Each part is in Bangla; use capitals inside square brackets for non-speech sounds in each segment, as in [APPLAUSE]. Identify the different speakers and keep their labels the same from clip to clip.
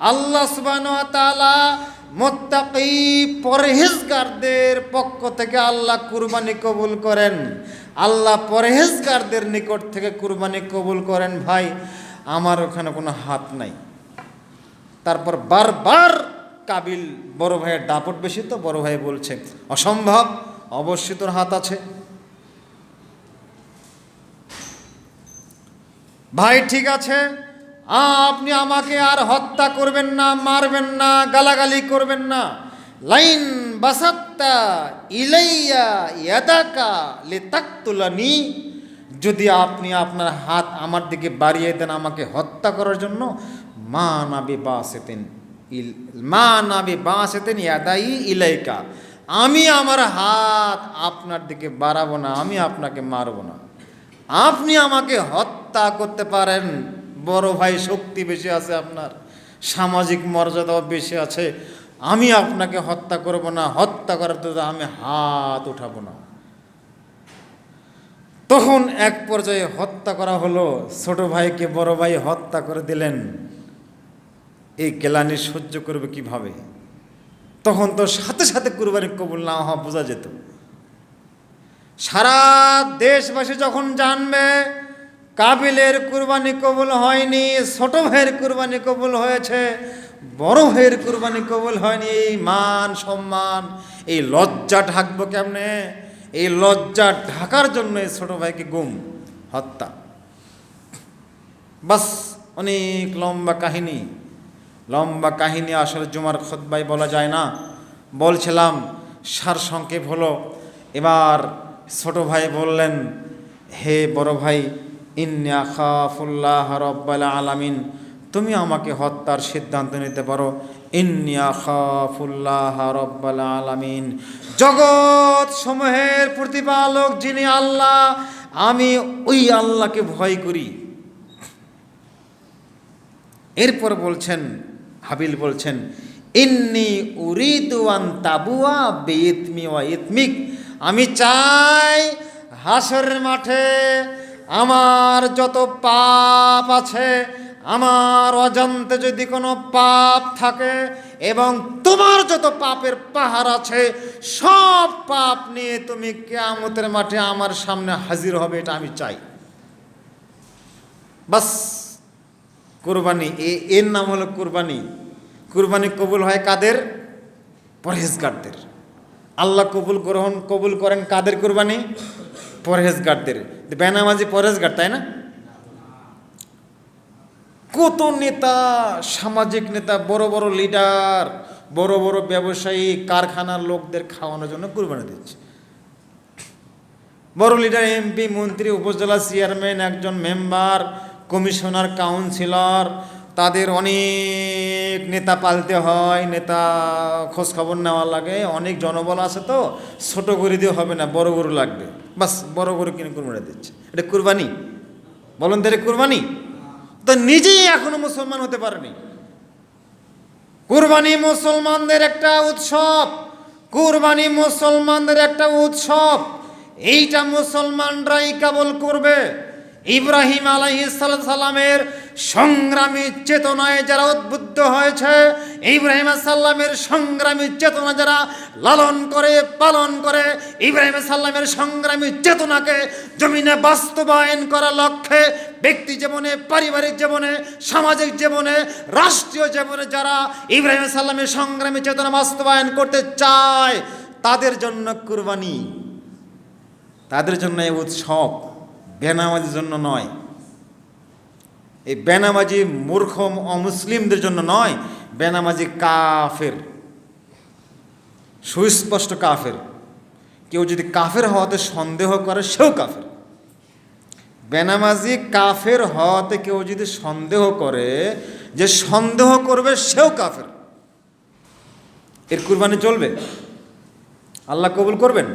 Speaker 1: আল্লাহ পরহেজগারদের পক্ষ থেকে আল্লাহ কুরবানি কবুল করেন। আল্লাহ পরহেজগারদের নিকট থেকে কুরবানি কবুল করেন, ভাই। আমার ওখানে কোনো হাত নাই। তারপর বারবার কাবিল বড় ভাইয়ের দাপট বেশি তো বড় ভাই বলছে, অসম্ভব, অবশ্যই তোর হাত আছে। ভাই, ঠিক আছে? আপনি আমাকে আর হত্যা করবেন না, মারবেন না, গালাগালি করবেন না। লাইন বাসাত্তা ইলাইয়া ইয়াদাকা লিতাকতুলানি। যদি আপনি আপনার হাত আমার দিকে বাড়িয়ে দেন আমাকে হত্যা করার জন্য, মা নাবি বাসেতেন ইল, মা নাবি বাসেতেন ইয়াদাই ইলাইকা। আমি আমার হাত আপনার দিকে বাড়াবো না, আমি আপনাকে মারবো না। আপনি আমাকে হত্যা করতে পারেন। বড় ভাই, শক্তি বেশি আছে আপনার। সামাজিক মর্যাদাও বেশি আছে। আমি আপনাকে হত্যা করব না। হত্যা করার তো আমি হাত উঠাবো না। তখন এক পর্যায়ে হত্যা করা হলো। ছোট ভাইকে বড় ভাই হত্যা করে দিলেন। এই কেলানি সহ্য করবে কীভাবে? তখন তো সাথে সাথে কুরবানি কবুল না হওয়া বোঝা যেত। সারা দেশবাসী যখন জানবে, কাবিলের কুরবানি কবুল হয়নি, ছোট ভাইয়ের কুরবানি কবুল হয়েছে, বড় ভাইয়ের কুরবানি কবুল হয়নি, এই মান সম্মান, এই লজ্জা ঢাকবো কেমনে? এই লজ্জা ঢাকার জন্য এই ছোট ভাইকে গুম, হত্যা। বাস, অনেক লম্বা কাহিনী। লম্বা কাহিনী আসলে জুমার খোদ্বাই বলা যায় না। বলছিলাম সার সংক্ষেপ হলো, এবার ছোট ভাই বললেন, হে বড় ভাই, ইন্না খাফুল্লাহ রব্বাল আলামিন, তুমি আমাকে হত্যার সিদ্ধান্ত নিতে পারো। ইন্নিয়া খাফুল্লাহ রব্বাল আলামিন, জগৎ সমূহের প্রতিপালক যিনি আল্লাহ, আমি ওই আল্লাহকে ভয় করি। এরপর বলছেন, হাবিল বলছেন, ইন্নি উরিদুয়ান তাবুয়া বেইতমি ওয়া ইতমিক আমি চাই হাসরের মাঠে আমার যত পাপ আছে, আমার অজান্তে যদি কোনো পাপ থাকে এবং তোমার যত পাপের পাহাড় আছে, সব পাপ নিয়ে তুমি কেয়ামতের মাঠে আমার সামনে হাজির হবে, এটা আমি চাই। বাস, কুরবানি, এ, এর নাম হলো কুরবানি। কুরবানি কবুল হয় কাদের? পরহেজগারদের। আল্লাহ কবুল গ্রহণ, কবুল করেন কাদের কুরবানি? পরহেজগারদের। বেনামাজি পরহেজগার, তাই না? কত নেতা, সামাজিক নেতা, বড় বড় লিডার, বড় বড় ব্যবসায়ী, কারখানার লোকদের খাওয়ানোর জন্য কুরবানি দিচ্ছে। বড় লিডার, এমপি, মন্ত্রী, উপজেলা চেয়ারম্যান, একজন মেম্বার, কমিশনার, কাউন্সিলর তাদের অনেক নেতা পালতে হয়, নেতা খোঁজ খবর নেওয়া লাগে, অনেক জনবল আছে তো, ছোট গরু দিয়ে হবে না, বড় গরু লাগবে। বাস, বড় গরু কিনে কুরবানি দিচ্ছে। এটা কুরবানি? বলুন তো কুরবানি? তো নিজেই এখনও মুসলমান হতে পারেনি। কুরবানি মুসলমানদের একটা উৎসব, কুরবানি মুসলমানদের একটা উৎসব। এইটা মুসলমানরাই কেবল করবে। ইব্রাহিম সালামের সংগ্রামী চেতনায় যারা উদ্বুদ্ধ হয়েছে, ইব্রাহিম সাল্লামের সংগ্রামী চেতনা যারা লালন করে, পালন করে, ইব্রাহিম সাল্লামের সংগ্রামী চেতনাকে জমিনে বাস্তবায়ন করার লক্ষ্যে ব্যক্তি জীবনে, পারিবারিক জীবনে, সামাজিক জীবনে, রাষ্ট্রীয় জীবনে যারা ইব্রাহিম সাল্লামের সংগ্রামী চেতনা বাস্তবায়ন করতে চায়, তাদের জন্য কুরবানি। তাদের জন্য এই উৎসব বেনামাজির জন্য নয়। এই বেনামাজি মূর্খ অমুসলিমদের জন্য নয়, বেনামাজি কাফের। সুস্পষ্ট কাফের। কেউ যদি কাফের হওয়াতে সন্দেহ করে, সেও কাফের। বেনামাজি কাফের হওয়াতে কেউ যদি সন্দেহ করে, যে সন্দেহ করবে, সেও কাফের। এর কুরবানি চলবে। আল্লাহ কবুল করবেন।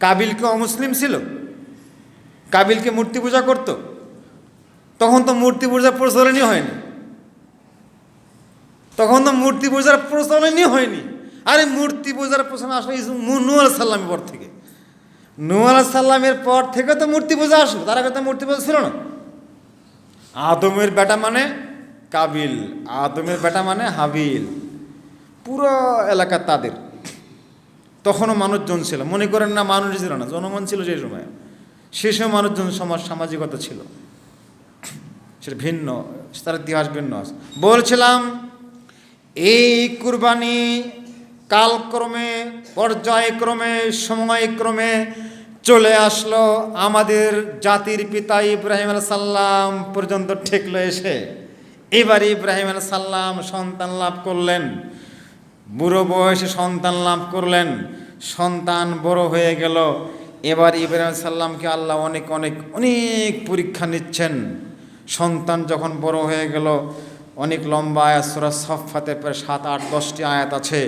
Speaker 1: কাবিলকে অমুসলিম ছিল? কাবিলকে মূর্তি পূজা করত? তখন তো মূর্তি পূজার প্রচলনই হয়নি। তখন তো মূর্তি পূজার প্রচলনই হয়নি। আরে মূর্তি পূজার প্রচলন আসলে নূ আল সাল্লামের পর থেকে। নূ আল সাল্লামের পর থেকে তো মূর্তি পূজা আসলো, তার আগে তো মূর্তি পূজা ছিল না। আদমের বেটা মানে কাবিল, আদমের বেটা মানে হাবিল। পুরো এলাকা তাদের। তখনও মানুষজন ছিল, মনে করেন না মানুষ ছিল না, জনগণ ছিল সেই সময়। সে সময় মানুষজন সমাজ সামাজিকতা ছিল। সেটা ভিন্ন তার ইতিহাস ভিন্ন আছে। বলছিলাম, এই কুরবানি কালক্রমে, পর্যায়ক্রমে, সময়ক্রমে চলে আসলো আমাদের জাতির পিতা ইব্রাহিম আল সাল্লাম পর্যন্ত ঠেকলো এসে। এবার ইব্রাহিম আল সাল্লাম সন্তান লাভ করলেন। বুড়ো বয়সে সন্তান লাভ করলেন। সন্তান বড় হয়ে গেল। এবার ইব্রাহিম সাল্লামকে আল্লাহ অনেক অনেক অনেক পরীক্ষা নিচ্ছেন। সন্তান যখন বড় হয়ে গেল, অনেক লম্বা আয়াত, সুরা সফাতে প্রায় সাত, আট, দশটি আয়াত আছে।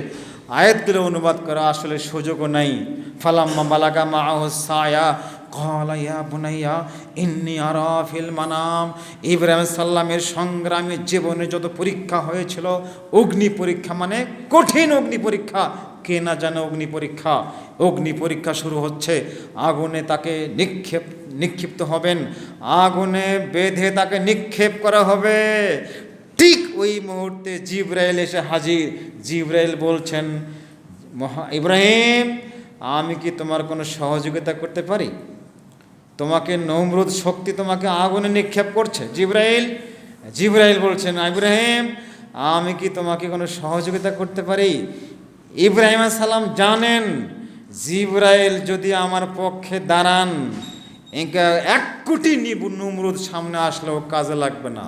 Speaker 1: আয়াতগুলো অনুবাদ করা আসলে সুযোগও নাই। ফালাম্মা বালাগা মাহসায়া কলা ইয়া বুনাইয়া, ইন্নি আরা ফিল মানাম। ইব্রাহিম সাল্লামের সংগ্রামী জীবনে যত পরীক্ষা হয়েছিল, অগ্নি পরীক্ষা মানে কঠিন অগ্নি পরীক্ষা কে না জানে অগ্নি পরীক্ষা। অগ্নি পরীক্ষা শুরু হচ্ছে। আগুনে তাকে নিক্ষেপ, নিক্ষিপ্ত হবেন। আগুনে বেঁধে তাকে নিক্ষেপ করা হবে। ঠিক ওই মুহূর্তে জিব্রাইল এসে হাজির। জিব্রাইল বলছেন, মহা ইব্রাহিম, আমি কি তোমার কোনো সহযোগিতা করতে পারি? তোমাকে নমরুদ শক্তি তোমাকে আগুনে নিক্ষেপ করছে। জিব্রাইল জিব্রাইল বলছেন, ইব্রাহিম, আমি কি তোমাকে কোনো সহযোগিতা করতে পারি? ইব্রাহিম সালাম জানেন, জিব্রাইল যদি আমার পক্ষে দাঁড়ান, এঁকে কোটি নমরুদ সামনে আসলেও কাজে লাগবে না।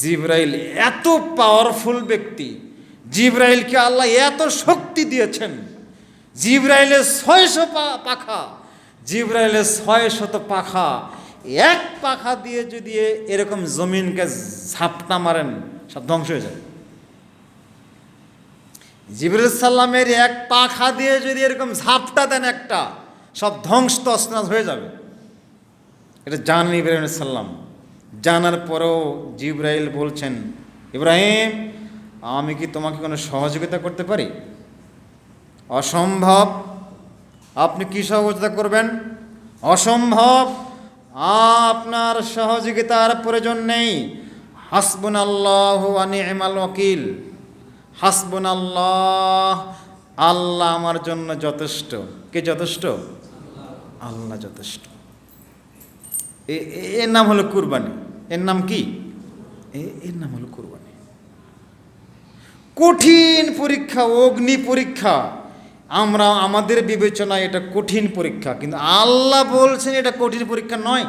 Speaker 1: জিব্রাইল এত পাওয়ারফুল ব্যক্তি। জিব্রাইলকে আল্লাহ এত শক্তি দিয়েছেন। জিব্রাইলের ছয়শো পাখা। জিব্রাইলের ছয় শত পাখা। এক পাখা দিয়ে যদি এরকম জমিনকে ঝাপটা মারেন, সব ধ্বংস হয়ে যায় জিবরুল সাল্লামের এক পাখা দিয়ে যদি এরকম ঝাপটা দেন একটা, সব ধ্বংস তসনাস হয়ে যাবে। এটা জানেন ইব্রাহিম সাল্লাম জানার পরেও জিব্রাইল বলছেন, ইব্রাহিম, আমি কি তোমাকে কোনো সহযোগিতা করতে পারি? অসম্ভব। আপনি কি সহযোগিতা করবেন? অসম্ভব। আপনার সহযোগিতার প্রয়োজন নেই। হাসবুন আল্লাহ আনিমাল ওকিল হাসবুন আল্লাহ আল্লাহ আমার জন্য যথেষ্ট। কে যথেষ্ট? আল্লাহ যথেষ্ট। এর নাম হলো কুরবানি। এর নাম কি? এর নাম হলো কুরবানি। কঠিন পরীক্ষা, অগ্নি পরীক্ষা। আমরা, আমাদের বিবেচনায় এটা কঠিন পরীক্ষা। কিন্তু আল্লাহ বলছেন এটা কঠিন পরীক্ষা নয়।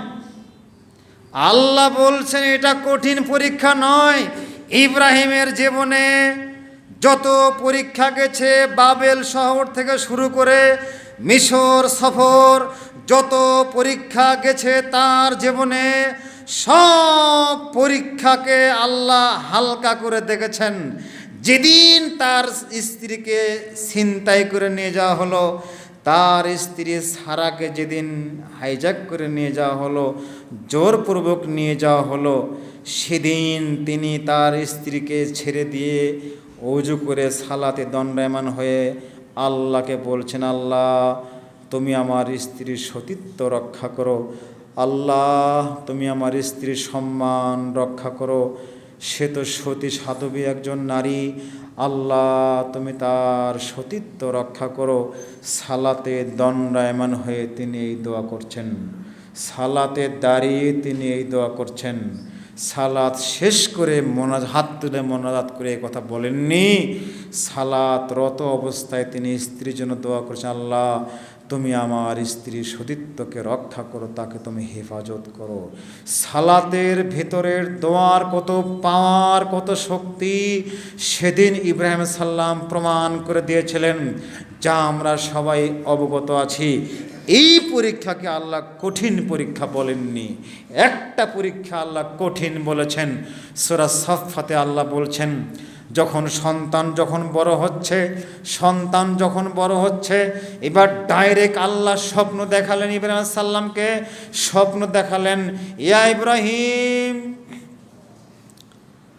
Speaker 1: আল্লাহ বলছেন এটা কঠিন পরীক্ষা নয়। ইব্রাহিমের জীবনে যত পরীক্ষা গেছে, বাবেল শহর থেকে শুরু করে মিশর সফর, যত পরীক্ষা গেছে তার জীবনে, সব পরীক্ষাকে আল্লাহ হালকা করে দেখেছেন। যেদিন তার স্ত্রীকে ছিনতাই করে নিয়ে যাওয়া হলো, তার স্ত্রী সারাকে যেদিন হাইজ্যাক করে নিয়ে যাওয়া হলো, জোরপূর্বক নিয়ে যাওয়া হলো, সেদিন তিনি তার স্ত্রীকে ছেড়ে দিয়ে অজু করে সালাতে দণ্ডায়মান হয়ে আল্লাহকে বলছেন, আল্লাহ, তুমি আমার স্ত্রীর সতীত্ব রক্ষা করো। আল্লাহ, তুমি আমার স্ত্রীর সম্মান রক্ষা করো। সে তো সতী সাধবী একজন নারী। আল্লাহ, তুমি তার সতীত্ব রক্ষা করো। সালাতে দণ্ডায়মান হয়ে তিনি এই দোয়া করছেন। সালাতে দাঁড়িয়ে তিনি এই দোয়া করছেন। সালাত শেষ করে মোনাজ হাত তুলে মোনাজাত করে এই কথা বলেননি। সালাত রত অবস্থায় তিনি স্ত্রীর জন্য দোয়া করছেন, আল্লাহ, তুমি আমার স্ত্রীর সতীত্বকে রক্ষা করো, তাকে তুমি হেফাজত করো। সালাতের ভেতরের দোয়ার কত পাওয়ার, কত শক্তি সেদিন ইব্রাহিম সাল্লাম প্রমাণ করে দিয়েছিলেন, যা আমরা সবাই অবগত আছি এই পরীক্ষাকে আল্লাহ কঠিন পরীক্ষা বলেননি। একটা পরীক্ষা আল্লাহ কঠিন বলেছেন। সোরা সফাতে আল্লাহ বলছেন, যখন সন্তান যখন বড় হচ্ছে, সন্তান যখন বড় হচ্ছে, এবার ডাইরেক্ট আল্লাহ স্বপ্ন দেখালেন ইব্রাহিম সাল্লামকে স্বপ্ন দেখালেন, ইয়া ইব্রাহিম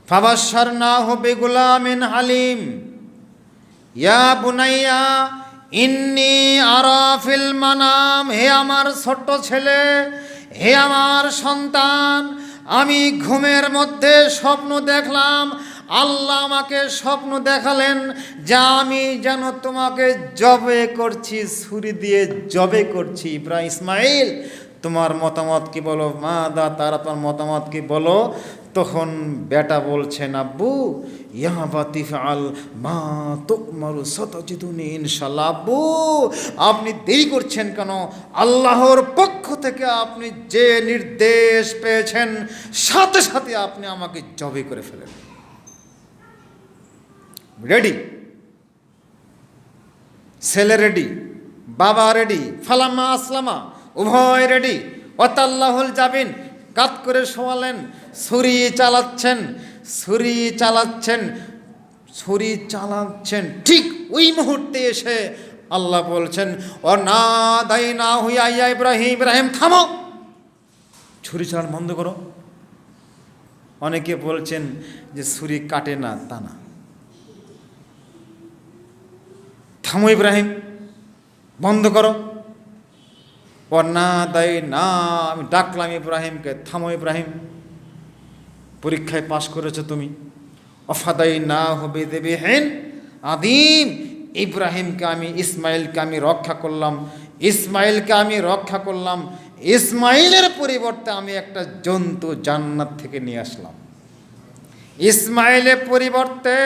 Speaker 1: ফাবাসার না হবে গুলামিন হালিম ইয়া বুনাইয়া ইন্নি আরাফিল মানাম, হে আমার ছোট্ট ছেলে, হে আমার সন্তান, আমি ঘুমের মধ্যে স্বপ্ন দেখলাম, আল্লাহ আমাকে স্বপ্ন দেখালেন যা আমি যেন তোমাকে জবে করছি, ছুরি দিয়ে জবে করছি। ইব্রাহিম ইসমাইল, তোমার মতামত কি বলো? মা দা, তারা তোমার মতামত কি বলো? তখন বেটা বলছেন আব্বু ইহা বাতিফ আল মা তো মারু সতজিদুনি আব্বু, আপনি দেরি করছেন কেন? আল্লাহর পক্ষ থেকে আপনি যে নির্দেশ পেয়েছেন, সাথে সাথে আপনি আমাকে জবে করে ফেলেন। রেডি ছেলে রেডি বাবা রেডি ফালাম্মা আসলামা, উভয় রেডি অতাল্লাহুল যাবিন কাত করে শোয়ালেন। ছুরি চালাচ্ছেন ছুরি চালাচ্ছেন ছুরি চালাচ্ছেন। ঠিক ওই মুহূর্তে এসে আল্লাহ বলছেন ও না দাই না হইয়া ইয়া ইব্রাহিম ইব্রাহিম, থামো। ছুরি চালান বন্ধ করো। অনেকে বলছেন যে ছুরি কাটে না, তা না। থামো ইব্রাহিম, বন্ধ করো। ও না দাই না আমি ডাকলাম ইব্রাহিমকে, থামো ইব্রাহিম। পরীক্ষায় পাশ করেছ তুমি। অফাদাই না হবে দেবে হেন আদিম ইব্রাহিমকে আমি ইসমাইলকে আমি রক্ষা করলাম। ইসমাইলকে আমি রক্ষা করলাম। ইসমাইলের পরিবর্তে আমি একটা জন্তু জান্নাত থেকে নিয়ে আসলাম। ইসমাইলের পরিবর্তে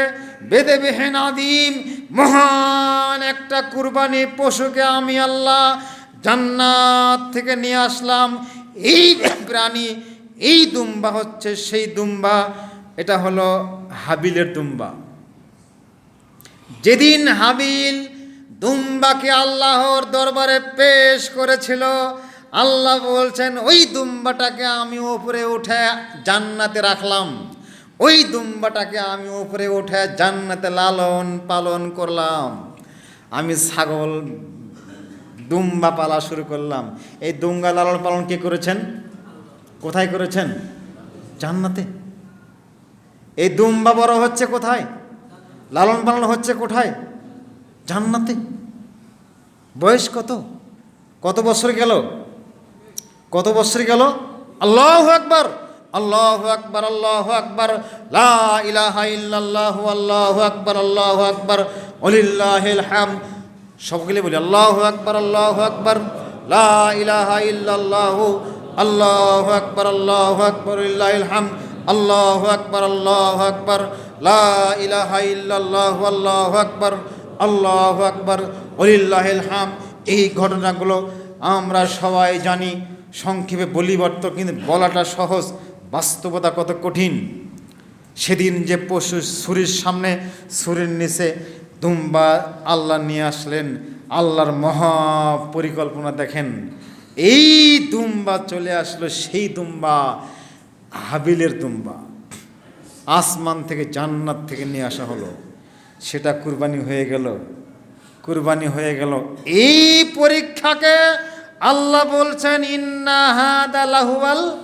Speaker 1: বেদে বেহেন আদিম মহান একটা কুরবানি পশুকে আমি আল্লাহ জান্নাত থেকে নিয়ে আসলাম। এই প্রাণী এই দুম্বা হচ্ছে সেই দুম্বা, এটা হলো হাবিলের দুম্বা। যেদিন হাবিল দুম্বাকে আল্লাহর দরবারে পেশ করেছিল, আল্লাহ বলছেন, ওই দুম্বাটাকে আমি ওপরে উঠে জান্নাতে রাখলাম। ওই দুম্বাটাকে আমি উপরে উঠে জান্নাতে লালন পালন করলাম। আমি ছাগল দুম্বা পালা শুরু করলাম। এই দুম্বা লালন পালন কে করেছেন? কোথায় করেছেন? জান্নাতে। এই দুম্বা বড় হচ্ছে কোথায়? লালন পালন হচ্ছে কোথায়? জান্নাতে। বয়স কত? কত বছর গেল? কত বছর গেল? আল্লাহ আকবার! আল্লাহ আকবার আল্লাহ আকবার! লা ইলাহা ইল্লাল্লাহু, আল্লাহু আকবার আল্লাহু আকবার! ওলিল্লাহিল হাম! সবগুলি বলি, আল্লাহু আকবার আল্লাহু আকবার! লা ইলাহা ইল্লাল্লাহু আল্লাহু আকবার, আল্লাহ আকবার, লিল্লাহিল হাম আল্লাহু আকবার আল্লাহু আকবার, লা ইলাহা ইল্লাল্লাহু, আল্লাহু আকবার আল্লাহু আকবার, ওলিল্লাহিল হাম এই ঘটনাগুলো আমরা সবাই জানি, সংক্ষেপে বলিবর্ত কিন্তু বলাটা সহজ, বাস্তবতা কত কঠিন। সেদিন যে পশু ছুরির সামনে, ছুরির নিচে দুম্বা আল্লাহ নিয়ে আসলেন, আল্লাহর মহা পরিকল্পনা দেখেন। এই দুম্বা চলে আসলো সেই দুম্বা, হাবিলের দুম্বা। আসমান থেকে জান্নাত থেকে নিয়ে আসা হলো। সেটা কুরবানি হয়ে গেল। কুরবানি হয়ে গেল। এই পরীক্ষাকে আল্লাহ বলছেন ইন্নাহাদালাহুয়াল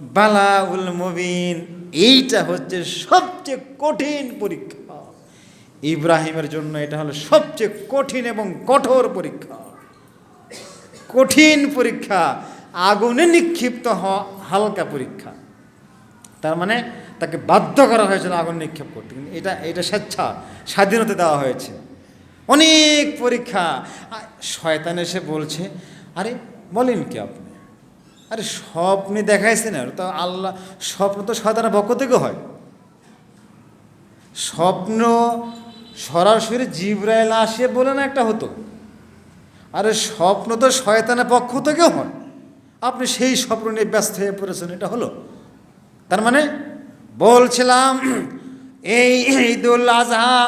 Speaker 1: বালাউল মুবিন। এইটা হচ্ছে সবচেয়ে কঠিন পরীক্ষা। ইব্রাহিমের জন্য এটা হলো সবচেয়ে কঠিন এবং কঠোর পরীক্ষা। কঠিন পরীক্ষা, আগুনে নিক্ষিপ্ত হওয়া হালকা পরীক্ষা। তার মানে তাকে বাধ্য করা হয়েছিল আগুন নিক্ষেপ করতে। কিন্তু এটা এটা স্বেচ্ছা, স্বাধীনতা দেওয়া হয়েছে। অনেক পরীক্ষা। শয়তান এসে বলছে, আরে, বলেন কি আপনি? আরে, স্বপ্নে দেখাইছে না তো আল্লাহ, স্বপ্ন তো শয়তানের পক্ষ থেকে হয়। স্বপ্ন সরাসরি জিব্রাইল আসে বলে না একটা হতো? আরে স্বপ্ন তো শয়তানের পক্ষ থেকেও হয়। আপনি সেই স্বপ্ন নিয়ে ব্যস্ত হয়ে পড়েছেন, এটা হলো। তার মানে বলছিলাম, এই ঈদুল আজহা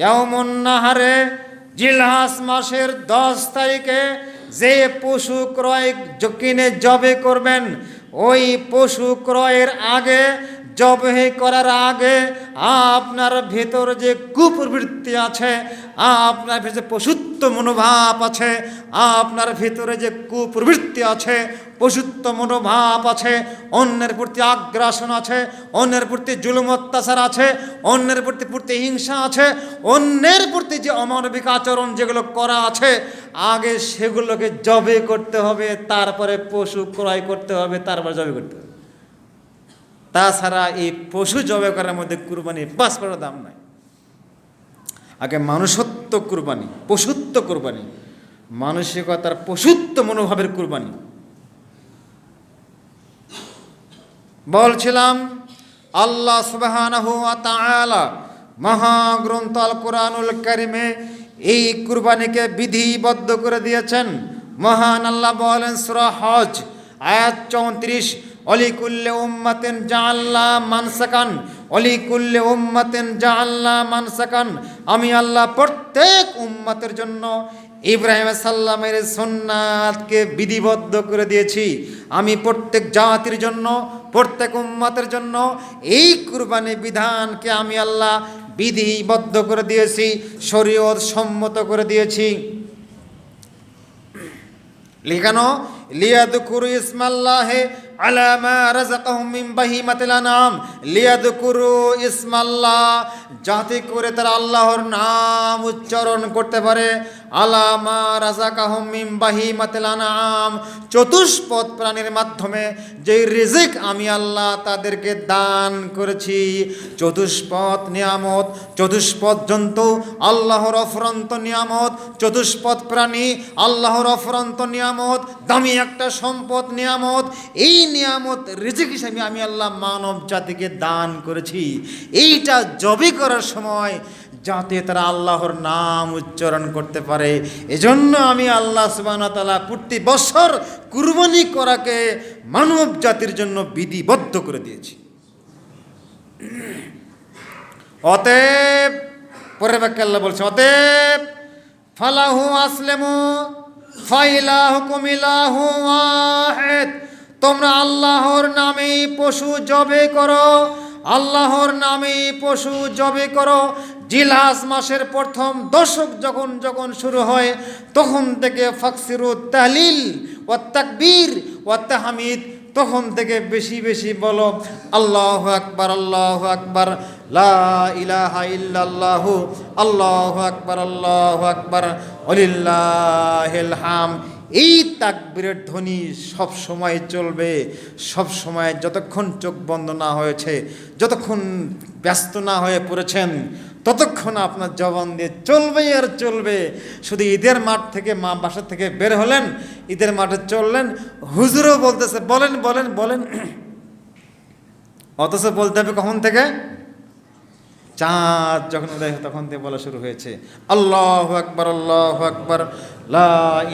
Speaker 1: ইয়ামুন নাহারে জিলহাস মাসের দশ তারিখে যে পশু ক্রয় কিনে জবে করবেন, ওই পশু ক্রয়ের আগে জবে করার আগে আপনার ভেতর যে কুপ্রবৃত্তি আছে, আপনার ভেতরে পশুত্ব মনোভাব আছে, আপনার ভেতরে যে কুপ্রবৃত্তি আছে, পশুত্ব মনোভাব আছে, অন্যের প্রতি আগ্রাসন আছে, অন্যের প্রতি জুলুম অত্যাচার আছে, অন্যের প্রতি প্রতি হিংসা আছে, অন্যের প্রতি যে অমানবিক আচরণ যেগুলো করা আছে, আগে সেগুলোকে জবে করতে হবে, তারপরে পশু ক্রয় করতে হবে, তারপর জবে করতে হবে। তাছাড়া এই পশু জবে করার মধ্যে কুরবানির পাঁচ পয়সা দাম নাই। আগে মানুষত্ব কুরবানি, পশুত্ব কুরবানি, মানসিকতার পশুত্ব মনোভাবের কুরবানি। বলছিলাম, আল্লাহ তাআলা মহাগ্রন্থ আল কোরআনুল কারিমে এই কুরবানিকে বিধিবদ্ধ করে দিয়েছেন। মহান আল্লাহ বলেন, সূরা হজ, আয়াত চৌত্রিশ অলিকুল্লে উম্মাতেন জাআল্লা মানসাকান, অলিকুল্লে উম্মাতেন জাআল্লা মানসাকান। আমি আল্লাহ প্রত্যেক উম্মাতের জন্য ইব্রাহিম সাল্লামের সন্ন্যাতকে বিধিবদ্ধ করে দিয়েছি। আমি প্রত্যেক জাতির জন্য, প্রত্যেক উম্মাতের জন্য এই কুরবানি বিধানকে আমি আল্লাহ বিধিবদ্ধ করে দিয়েছি, শরীয়ত সম্মত করে দিয়েছি। লিখানো, লিয়াদকুরু ইসমাল্লাহে আলা মা রাযাকাহুম মিন বাহিমাতিল আনআম লিয়াদকুরু ইসমাল্লাহ যাতে করে তারা আল্লাহর নাম উচ্চারণ করতে পারে। আলা মা রাযাকাহুম মিন বাহিমাতিল আনআম। চতুষ্পদ প্রাণীর মাধ্যমে যে রিজিক আমি আল্লাহ তাদেরকে দান করেছি, চতুষ্পদ নিয়ামত, চতুষ্পদ জন্তু, আল্লাহর অফরন্ত নিয়ামত, চতুষ্পদ প্রাণী, আল্লাহর অফরন্ত নিয়ামত, দামি একটা সম্পদ নিয়ামত, এই নিয়ামত, রিজিক হিসেবে আমি আল্লাহ মানব জাতিকে দান করেছি। এইটা জবি করার সময় যাতে তারা আল্লাহর নাম উচ্চারণ করতে পারে। এজন্য আমি আল্লাহ সুবাহতালা প্রতি বছর কুরবানি করাকে মানব জাতির জন্য বিধিবদ্ধ করে দিয়েছি। অতএব, পরের বাক্যে আল্লাহ বলছে, অতএব, ফালাহু আসলেমু ফাইলাহু কুমিলাহু তোমরা আল্লাহর নামে পশু জবে করো। আল্লাহর নামে পশু জবে করো। জিলহাস মাসের প্রথম দশক যখন যখন শুরু হয়, তখন থেকে ফাকসিরু তাহলিল ও তাকবীর ও তাহমিদ তখন থেকে বেশি বেশি বলো, আল্লাহ আকবার আল্লাহ আকবার ইলাহা ইল্লাল্লাহু, আল্লাহ আকবার আল্লাহ আকবার অলিল্লাহিল হাম এই তাকবীরের ধ্বনি সব সময় চলবে, সব সময় যতক্ষণ চোখ বন্ধ না হয়েছে, যতক্ষণ ব্যস্ত না হয়ে পড়েছেন, ততক্ষণ আপনার জবান দিয়ে চলবেই আর চলবে। শুধু ঈদের মাঠ থেকে মা বাসা থেকে বের হলেন, ঈদের মাঠে চললেন, হুজুরও বলতেছে, বলেন বলেন বলেন। [CLEARS THROAT] অথচ বলতে হবে কখন থেকে? চাঁদ যখন উদয় তখন থেকে বলা শুরু হয়েছে, আল্লাহ আকবর আল্লাহ আকবর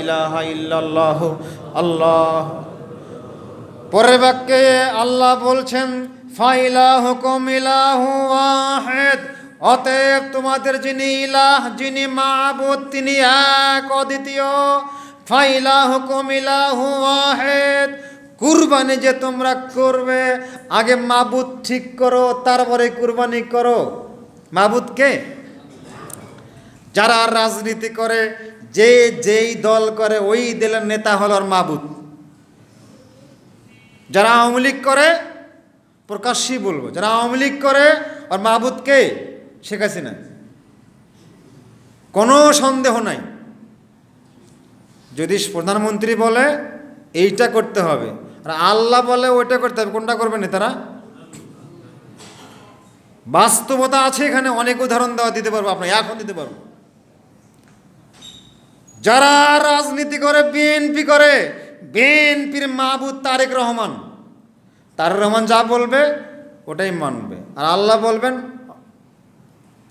Speaker 1: ইলাহা ইল্লাল্লাহ, আল্লাহ। পরের বাক্যে আল্লাহ বলছেন, ফাইলা হুকুম ইলাহু ওয়াহিদ, অতএব তোমাদের যিনি ইলাহ, যিনি মাবুদ তিনি এক, অদ্বিতীয়। ফাইলা হুকুম ইলাহু ওয়াহিদ, কুরবানি যে তোমরা করবে, আগে মাবুদ ঠিক করো, তারপরে কুরবানি করো। মাবুদকে যারা রাজনীতি করে, যে যেই দল করে, ওই দলের নেতা হল মাবুদ। যারা আওয়ামী লীগ করে, প্রকাশ্যই বলব, যারা আওয়ামী লীগ করে আর মাহবুদকে শেখ হাসিনা। কোনো সন্দেহ নাই। যদি প্রধানমন্ত্রী বলে, এইটা করতে হবে, আর আল্লাহ বলে, ওইটা করতে হবে, কোনটা করবে নেতারা? বাস্তবতা আছে এখানে, অনেক উদাহরণ দেওয়া দিতে পারব আপনার এখন দিতে পারব। যারা রাজনীতি করে বিএনপি করে বিএনপির মাহবুদ তারেক রহমান তারেক রহমান যা বলবে, ওটাই মানবে। আর আল্লাহ বলবেন,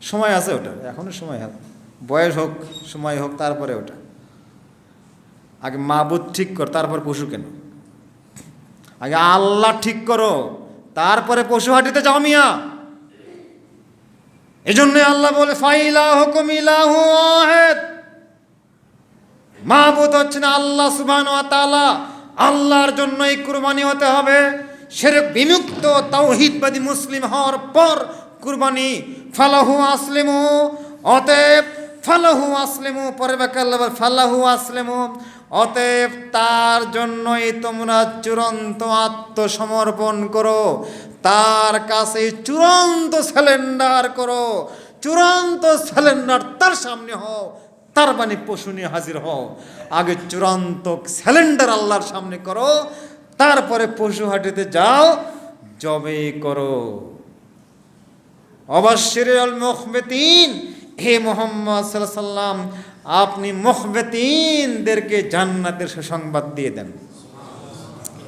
Speaker 1: সময় আছে ওটা এখনও সময় আছে। বয়স হোক, সময় হোক, তারপরে ওটা। আগে মাহবুদ ঠিক কর, তারপর পশু কেন? আগে আল্লাহ ঠিক করো, তারপরে পশু হাটিতে যাও মিয়া। এজন্য আল্লাহ বলে ফাইলা হুকুম ইলাহু ওয়াহিদ। মাহবুদ হচ্ছেন আল্লাহ সুবহান ওয়া তাআলা। আল্লাহর জন্যই কুরবানি হতে হবে। সেরক বিমুক্ত, তাওহিদবাদী মুসলিম হওয়ার পর কুরবানি। ফালাহু আসলিমু। অতএব ফালাহু আসলিমু পরে ফালাহু আসলিমু। অতএব তার জন্যই তোমরা চূড়ান্ত আত্মসমর্পণ করো। তার কাছে চূড়ান্ত স্যালেন্ডার করো। চূড়ান্ত স্যালেন্ডার তার সামনে হও, তার মানে পশু নিয়ে হাজির হও। আগে চূড়ান্ত স্যালেন্ডার আল্লাহর সামনে করো, তারপরে পশু হাটিতে যাও, জবে করো। অবশ্যিরুল মুখবেতিন হে মোহাম্মদ সাল্লাম আপনি মুখবেতিনদেরকে জান্নাতের সুসংবাদ দিয়ে দেন।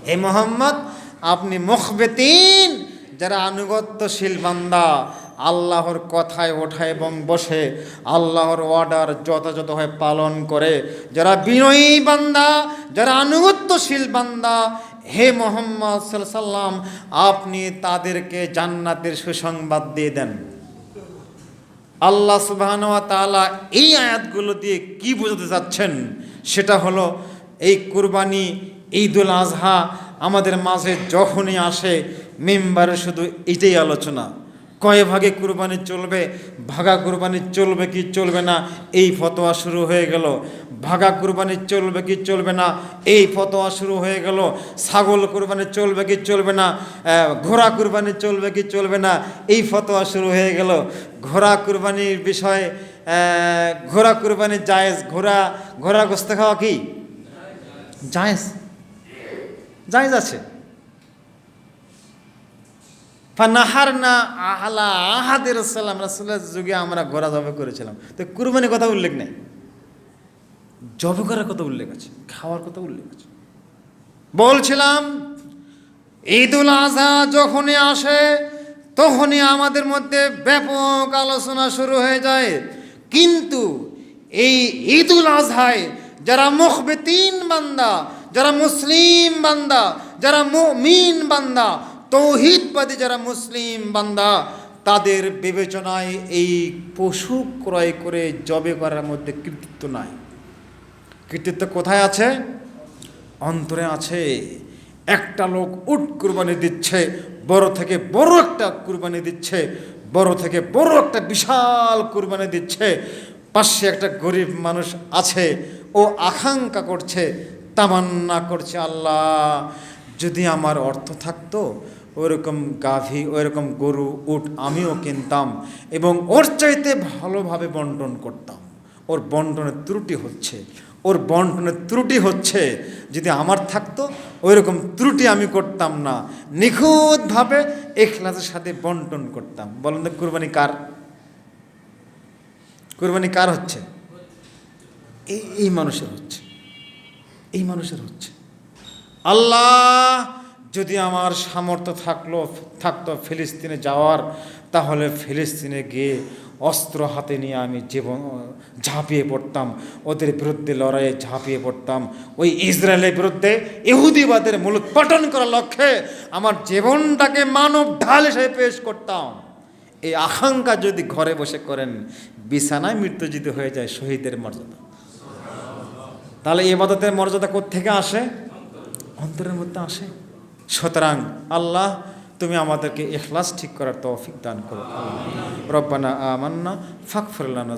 Speaker 1: হে মোহাম্মদ, আপনি মুখবেতিন, যারা আনুগত্যশীল বান্দা, আল্লাহর কথায় ওঠা এবং বসে, আল্লাহর অর্ডার যথাযথভাবে পালন করে, যারা বিনয়ী বান্দা, যারা আনুগত্যশীল বান্দা, হে মোহাম্মদ সাল্লাম আপনি তাদেরকে জান্নাতের সুসংবাদ দিয়ে দেন। আল্লাহ সুবাহানুয়া তালা এই আয়াতগুলো দিয়ে কি বোঝাতে চাচ্ছেন? সেটা হলো, এই কুরবানি ঈদুল আজহা আমাদের মাঝে যখনই আসে, মেম্বারে শুধু এটাই আলোচনা। কয় ভাগে কুরবানি চলবে, ভাগা কুরবানি চলবে কি চলবে না, এই ফতোয়া শুরু হয়ে গেল। ভাগা কুরবানি চলবে কি চলবে না, এই ফতোয়া শুরু হয়ে গেল। ছাগল কুরবানি চলবে কি চলবে না ঘোড়া কুরবানি চলবে কি চলবে না, এই ফতোয়া শুরু হয়ে গেল। ঘোড়া কুরবানির বিষয়ে ঘোড়া কুরবানি জায়েজ, ঘোড়া ঘোড়া গোস্ত খাওয়া কি? জায়েজ। জায়েজ আছে। ফানাহার না আহলা আহাদের সালাম, রাসুলের যুগে আমরা ঘোরা জবে করেছিলাম। তো কুরবানি কথা উল্লেখ নেই? জবে করার কথা উল্লেখ আছে, খাওয়ার কথা উল্লেখ আছে। বলছিলাম, ঈদুল আজহা যখনই আসে, তখনই আমাদের মধ্যে ব্যাপক আলোচনা শুরু হয়ে যায়। কিন্তু এই ঈদুল আজহায় যারা মুখবেতিন বান্দা, যারা মুসলিম বান্দা, যারা মুমিন বান্দা তৌহিদবাদী যারা মুসলিম বান্দা, তাদের বিবেচনায় এই পশু ক্রয় করে জবে করার মধ্যে কৃতিত্ব নাই। কৃতিত্ব কোথায় আছে? অন্তরে আছে। একটা লোক উট কুরবানি দিচ্ছে, বড় থেকে বড় একটা কুরবানি দিচ্ছে, বড় থেকে বড় একটা বিশাল কুরবানি দিচ্ছে, পাশে একটা গরিব মানুষ আছে, ও আকাঙ্ক্ষা করছে, তামান্না করছে, আল্লাহ, যদি আমার অর্থ থাকতো ওরকম গাভী ওইরকম গরু, উট আমিও কিনতাম এবং ওর চাইতে ভালোভাবে বন্টন করতাম। ওর বন্টনের ত্রুটি হচ্ছে, ওর বন্টনের ত্রুটি হচ্ছে, যদি আমার থাকতো ওই রকম ত্রুটি আমি করতাম না। নিখুঁতভাবে এখলাসের সাথে বন্টন করতাম। বলেন তো, কুরবানি কার? কুরবানি কার হচ্ছে? এই এই মানুষের হচ্ছে। এই মানুষের হচ্ছে। আল্লাহ যদি আমার সামর্থ্য থাকল, থাকতো ফিলিস্তিনে যাওয়ার, তাহলে ফিলিস্তিনে গিয়ে অস্ত্র হাতে নিয়ে আমি জীবন ঝাঁপিয়ে পড়তাম। ওদের বিরুদ্ধে লড়াইয়ে ঝাঁপিয়ে পড়তাম। ওই ইসরায়েলের বিরুদ্ধে ইহুদিবাদের মূলোৎপাটন করার লক্ষ্যে আমার জীবনটাকে মানব ঢাল হিসেবে পেশ করতাম। এই আকাঙ্ক্ষা যদি ঘরে বসে করেন, বিছানায় মৃত্যুজিত হয়ে যায় শহীদের মর্যাদা। তাহলে এই মদতের মর্যাদা থেকে আসে? অন্তরের মধ্যে আসে। সুতরাং আল্লাহ তুমি আমাদেরকে এখলাস ঠিক করার তৌফিক দান করো। রব্বানা আমান্না ফাকফির লানা